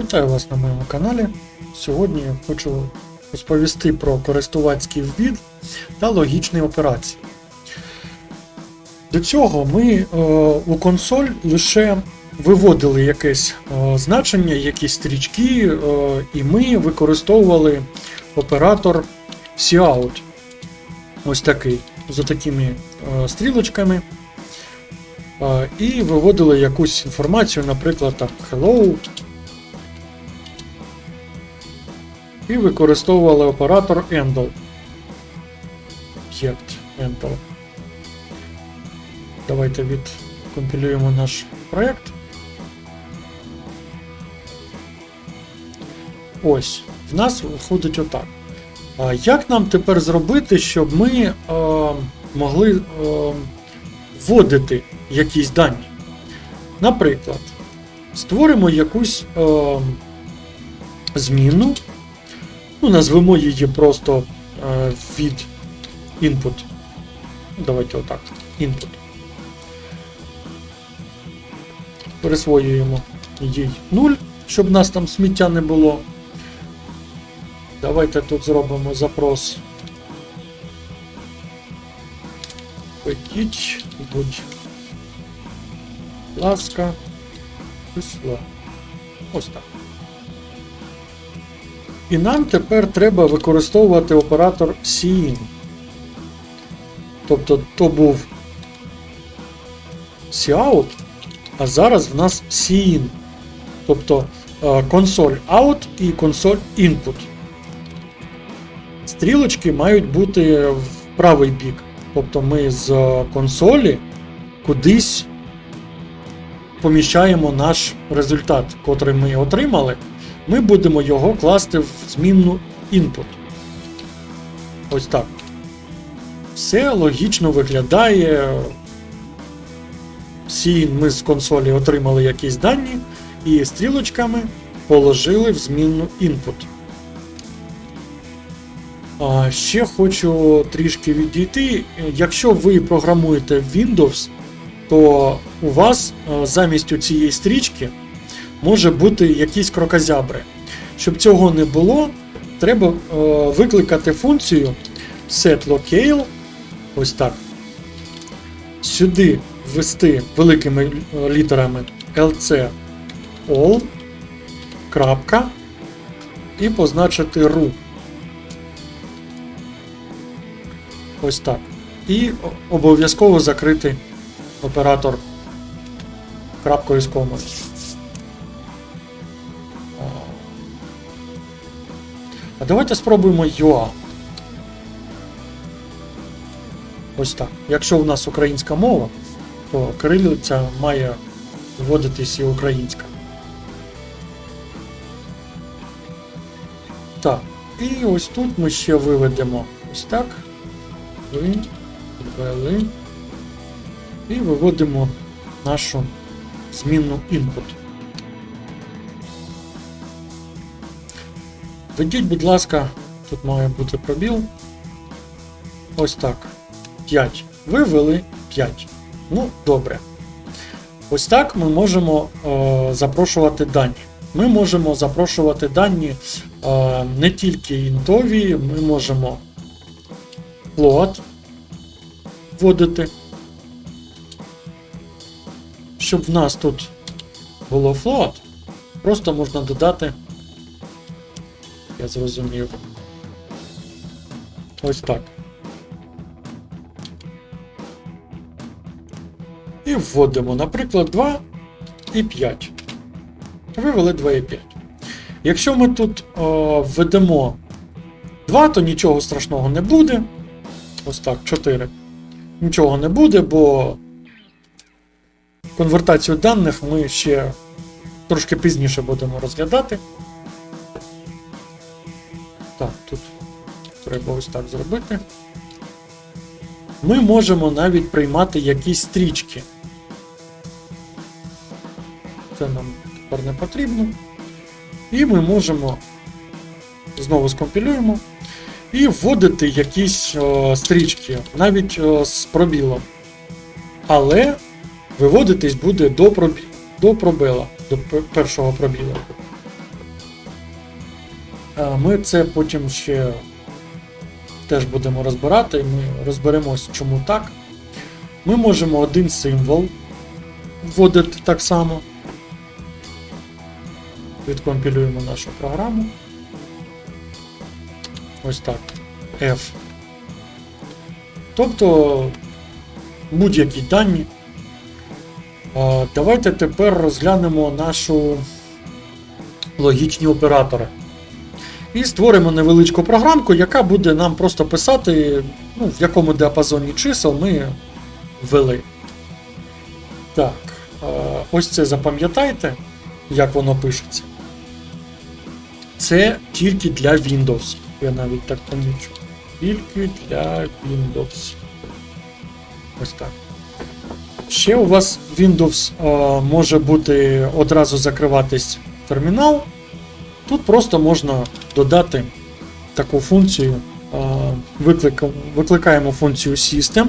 Вітаю вас на моєму каналі. Сьогодні я хочу розповісти про користувацький ввід та логічні операції. До цього ми е, у консоль лише виводили якесь е, значення, якісь стрічки, е, і ми використовували оператор Cout. Ось такий, за такими е, стрілочками. Е, І виводили якусь інформацію, наприклад, так, hello. І використовували оператор Endl. Об'єкт Endl. Давайте відкомпілюємо наш проєкт. Ось, в нас виходить отак. Як нам тепер зробити, щоб ми е, могли е, вводити якісь дані? Наприклад, створимо якусь е, зміну, ну, назвемо її просто е, від input. Давайте отак. Input. Присвоюємо їй 0, щоб нас там сміття не було. Давайте тут зробимо запрос. Введіть, будь ласка, число. Ось так. І нам тепер треба використовувати оператор Cin. Тобто то був Cout, а зараз в нас Cin. Тобто е, консоль out і консоль input. Стрілочки мають бути в правий бік. Тобто ми з консолі кудись поміщаємо наш результат, котрий ми отримали. Ми будемо його класти в змінну input. Ось так. Все логічно виглядає. Всі ми з консолі отримали якісь дані і стрілочками положили в змінну input. А ще хочу трішки відійти. Якщо ви програмуєте Windows, то у вас е, замість цієї стрічки може бути якісь крокозябри. Щоб цього не було, треба е, викликати функцію setLocale. Ось так. Сюди ввести великими літерами lc all, крапка, і позначити ru. Ось так. І обов'язково закрити оператор крапкою з комою. Давайте спробуємо UA. Ось так. Якщо в нас українська мова, то кирилиця має вводитись і українська. Так. І ось тут ми ще виведемо ось так. І виводимо нашу змінну input. Введіть, будь ласка, тут має бути пробіл. Ось так. 5. Вивели 5. Ну, добре. Ось так ми можемо е, запрошувати дані. Ми можемо запрошувати дані е, не тільки інтові, ми можемо float вводити. Щоб в нас тут було float, просто можна додати. Я зрозумів. Ось так. І вводимо, наприклад, 2 і 5. Вивели 2 і 5. Якщо ми тут о, введемо 2, то нічого страшного не буде. Ось так, 4. Нічого не буде, бо конвертацію даних ми ще трошки пізніше будемо розглядати. Треба ось так зробити. Ми можемо навіть приймати якісь стрічки. Це нам тепер не потрібно. І ми можемо знову скомпілюємо і вводити якісь о, стрічки, навіть о, з пробілом. Але виводитись буде до, пробі... до пробила, до пер- першого пробіла. Е, Ми це потім ще теж будемо розбирати, і ми розберемось, чому так. Ми можемо один символ вводити так само. Відкомпілюємо нашу програму. Ось так. F. Тобто будь-які дані. Давайте тепер розглянемо нашу логічні оператори. І створимо невеличку програмку, яка буде нам просто писати, ну, в якому діапазоні чисел ми ввели. Так, ось це запам'ятайте, як воно пишеться. Це тільки для Windows. Я навіть так помічу. Тільки для Windows. Ось так. Ще у вас Windows е, може бути одразу закриватись термінал. Тут просто можна додати таку функцію. Викликаємо функцію System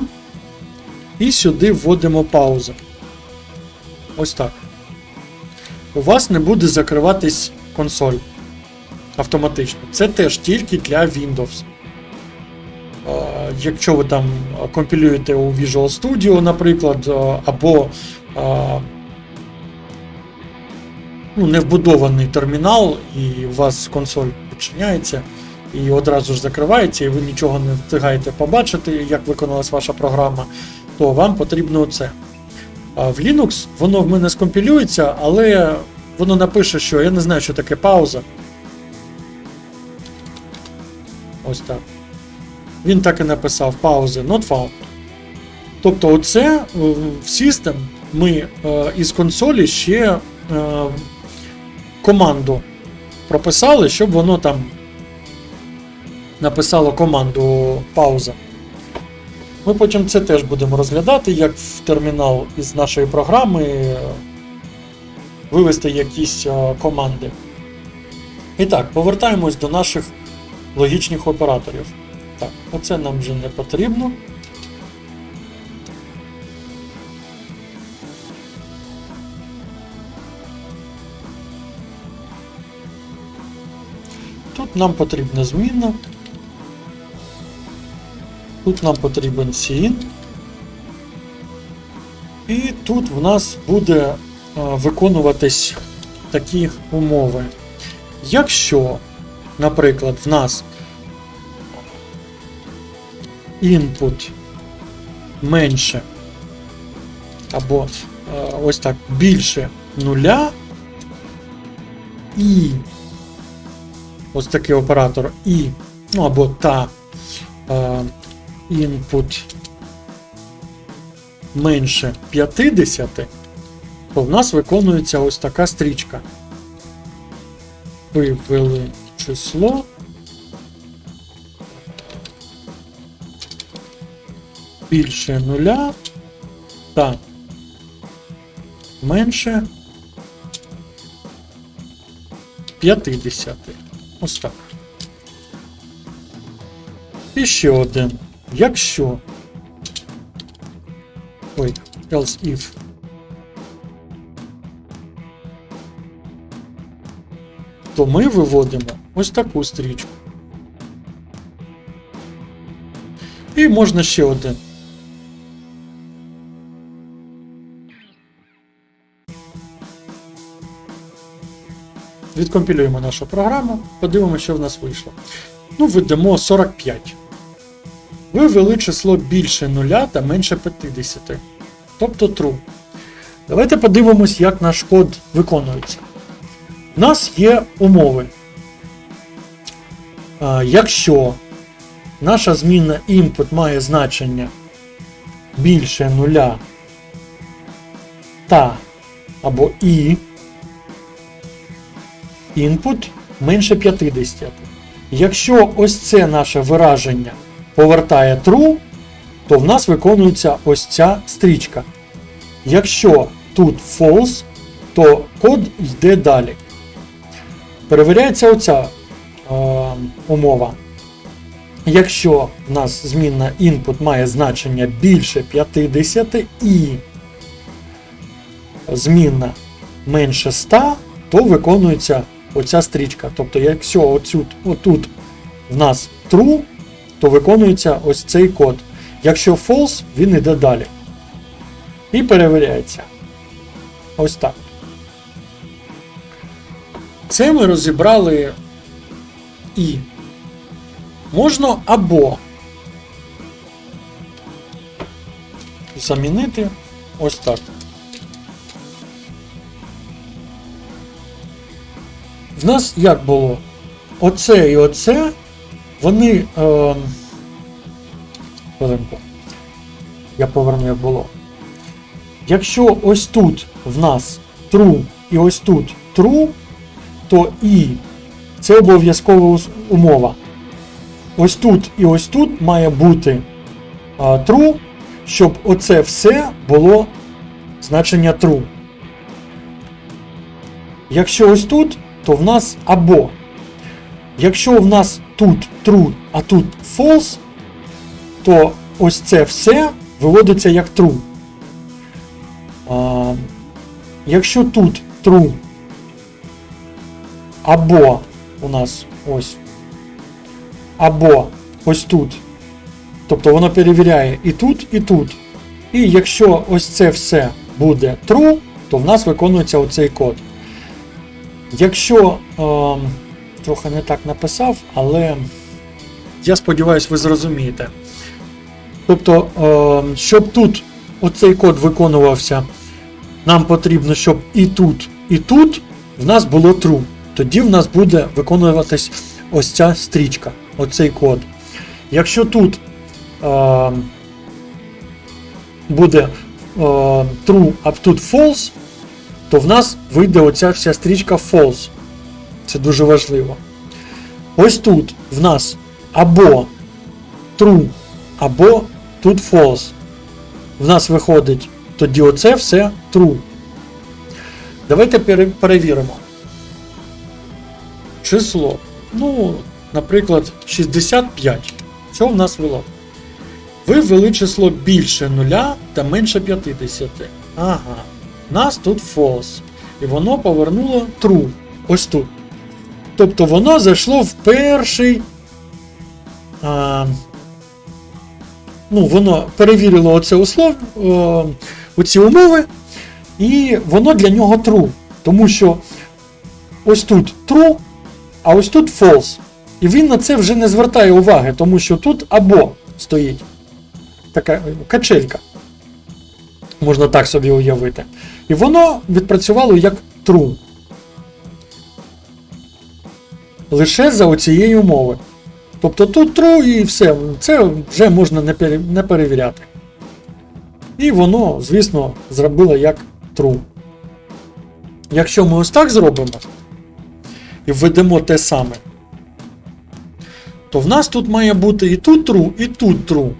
і сюди вводимо паузу. Ось так. У вас не буде закриватись консоль автоматично. Це теж тільки для Windows. Якщо ви там компілюєте у Visual Studio, наприклад, або ну, не вбудований термінал, і у вас консоль підчиняється і одразу ж закривається, і ви нічого не встигаєте побачити, як виконалась ваша програма, то вам потрібно це. В Linux воно в мене скомпілюється, але воно напише, що я не знаю, що таке пауза. Ось так. Він так і написав паузи not found. Тобто, оце е, в System ми е, із консолі ще е, команду прописали, щоб воно там написало команду пауза. Ми потім це теж будемо розглядати, як в термінал із нашої програми е, вивести якісь е, команди. І так, повертаємось до наших логічних операторів. Так, оце нам вже не потрібно. Нам потрібна зміна. Тут нам потрібен sin. І тут в нас буде е, виконуватись такі умови. Якщо, наприклад, в нас input менше або е, ось так більше нуля, і ось такий оператор і, ну або та е, input менше 50, то в нас виконується ось така стрічка. Вивели число. Більше нуля та менше 50. Ось так. І ще один. Якщо. Ой, else if. То ми виводимо ось таку стрічку. І можна ще один. Відкомпілюємо нашу програму, подивимося, що в нас вийшло. Ну, введемо 45. Ви ввели число більше 0 та менше 50. Тобто true. Давайте подивимось, як наш код виконується. У нас є умови. Якщо наша змінна input має значення більше 0 та або і input менше 50. Якщо ось це наше вираження повертає true, то в нас виконується ось ця стрічка. Якщо тут false, то код йде далі. Перевіряється оця е, умова. Якщо в нас змінна input має значення більше 50 і змінна менше 100, то виконується оця стрічка. Тобто, якщо оцю, отут в нас true, то виконується ось цей код. Якщо false, він йде далі. І перевіряється. Ось так. Це ми розібрали і. Можна або замінити ось так. В нас як було? Оце і оце, вони. Е. Я поверну, як було. Якщо ось тут в нас true і ось тут true, то і це обов'язкова умова. Ось тут і ось тут має бути а, true, щоб оце все було значення true. Якщо ось тут, то в нас або. Якщо в нас тут true, а тут false, то ось це все виводиться як true. А, якщо тут true, або у нас ось, або ось тут, тобто воно перевіряє і тут, і тут. І якщо ось це все буде true, то в нас виконується оцей код. Якщо е, трохи не так написав, але я сподіваюся, ви зрозумієте. Тобто, е, щоб тут оцей код виконувався, нам потрібно, щоб і тут, і тут в нас було true. Тоді в нас буде виконуватись ось ця стрічка, оцей код. Якщо тут е, буде е, true, а тут false, то в нас вийде оця вся стрічка false. Це дуже важливо. Ось тут в нас або true, або тут false. В нас виходить тоді оце все true. Давайте перевіримо. Число. Ну, наприклад, 65. Що в нас вело? Ви ввели число більше нуля та менше 50. Ага. Нас тут false. І воно повернуло true. Ось тут. Тобто воно зайшло в перший. А, ну, воно перевірило оце услов, о, оці умови, і воно для нього true. Тому що ось тут true, а ось тут false. І він на це вже не звертає уваги, тому що тут або стоїть така качелька. Можна так собі уявити. І воно відпрацювало як true. Лише за оцієї умови. Тобто тут true і все, це вже можна не, перевіряти. І воно, звісно, зробило як true. Якщо ми ось так зробимо і введемо те саме, то в нас тут має бути і тут true, і тут true.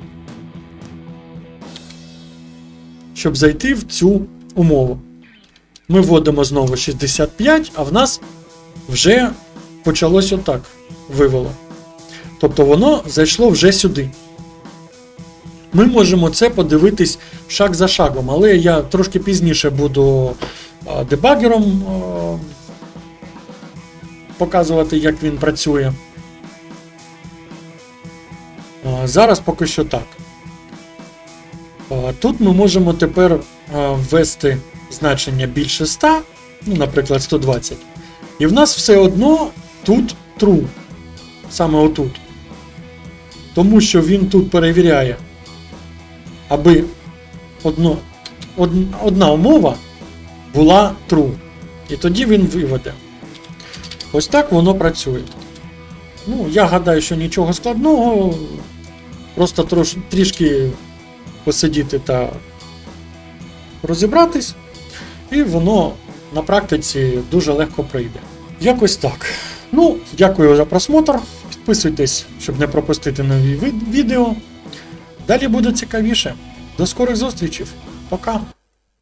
Щоб зайти в цю умову. Ми вводимо знову 65, а в нас вже почалось отак вивело. Тобто воно зайшло вже сюди. Ми можемо це подивитись шаг за шагом, але я трошки пізніше буду дебагером показувати, як він працює. Зараз поки що так. Тут ми можемо тепер ввести значення більше 100, ну, наприклад, 120. І в нас все одно тут true. Саме отут. Тому що він тут перевіряє, аби одно, од, одна умова була true. І тоді він виведе. Ось так воно працює. Ну, я гадаю, що нічого складного. Просто трош, трішки посидіти та розібратись, і воно на практиці дуже легко прийде. Якось так. Ну, дякую за просмотр. Підписуйтесь, щоб не пропустити нові відео. Далі буде цікавіше. До скорих зустрічей. Пока!